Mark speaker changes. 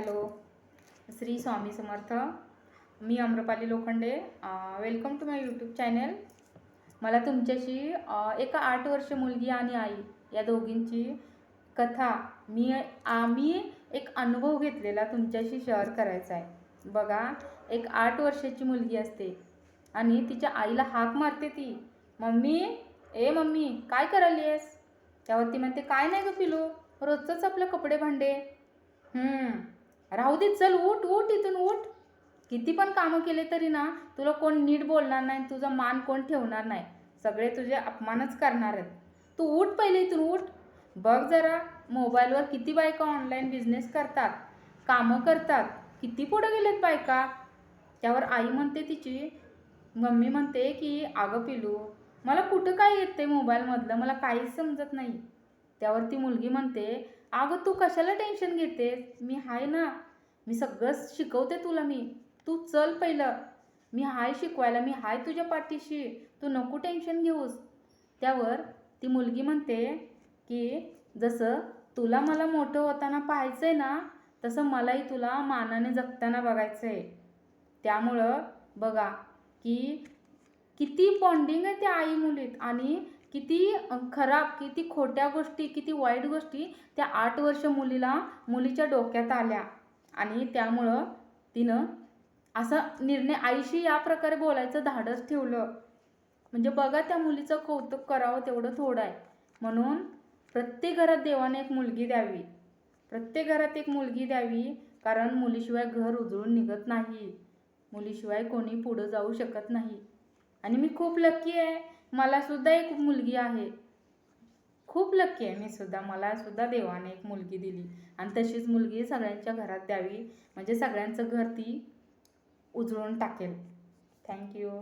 Speaker 1: Hello. Shri Swami Samarth. Me Amrapali Lokhande. Welcome to my YouTube channel मला तुमच्याशी एका आठ वर्ष मुलगी आणि आई या दोघींची कथा मी आम्ही एक अनुभव घेतलेला तुमच्याशी शेअर करायचा आहे. बघा एक आठ वर्षाची मुलगी असते आणि तिच्या आईला हाक मारते ती. मम्मी ए मम्मी काय करायली आहेस त्यावरती म्हणते काय नाही ग पिलो रोजचंच आपलं कपडे भांडे. राहू दे चल उठ उठ इथून उठ. किती पण कामं केले तरी ना तुला कोण नीट बोलणार नाही तुझा मान कोण ठेवणार नाही. सगळे तुझे अपमानच करणार आहेत. तू उठ पहिले इथून उठ. बघ जरा मोबाईलवर किती बायका ऑनलाईन बिझनेस करतात कामं करतात. किती पुढं गेलेत बायका? त्यावर आई म्हणते तिची मम्मी म्हणते की अगं पिलू मला कुठं काय येते मोबाईलमधलं? मला काहीच समजत नाही. त्यावर ती मुलगी म्हणते अगं तू कशाला टेन्शन घेतेस? मी हाय ना. मी सगळं शिकवते तुला मी. तू चल पहिलं. मी हाय शिकवायला मी हाय तुझ्या पाठीशी. तू नको टेन्शन घेऊस. त्यावर ती मुलगी म्हणते की जसं तुला मला मोठं होताना पाहायचं आहे ना तसं मलाही तुला मानाने जगताना बघायचं आहे त्यामुळं बघा की किती बॉन्डिंग आहे त्या आई मुलीत. आणि किती खराब किती खोट्या गोष्टी किती वाईट गोष्टी त्या आठ वर्ष मुलीला मुलीच्या डोक्यात आल्या. आणि त्यामुळं तिनं असा निर्णय आईशी या प्रकारे बोलायचं धाडस ठेवलं. म्हणजे बघा त्या मुलीचं कौतुक करावं तेवढं थोडं आहे. म्हणून प्रत्येक घरात देवाने एक मुलगी द्यावी. प्रत्येक घरात एक मुलगी द्यावी कारण मुलीशिवाय घर उजळून निघत नाही. मुलीशिवाय कोणी पुढं जाऊ शकत नाही. आणि मी खूप लक्की आहे. मला सुद्धा एक मुलगी आहे. खूप लक्की आहे मी सुद्धा. मला सुद्धा देवाने एक मुलगी दिली. आणि तशीच मुलगी सगळ्यांच्या घरात द्यावी. म्हणजे सगळ्यांचं घर ती उजळून टाकेल. थँक्यू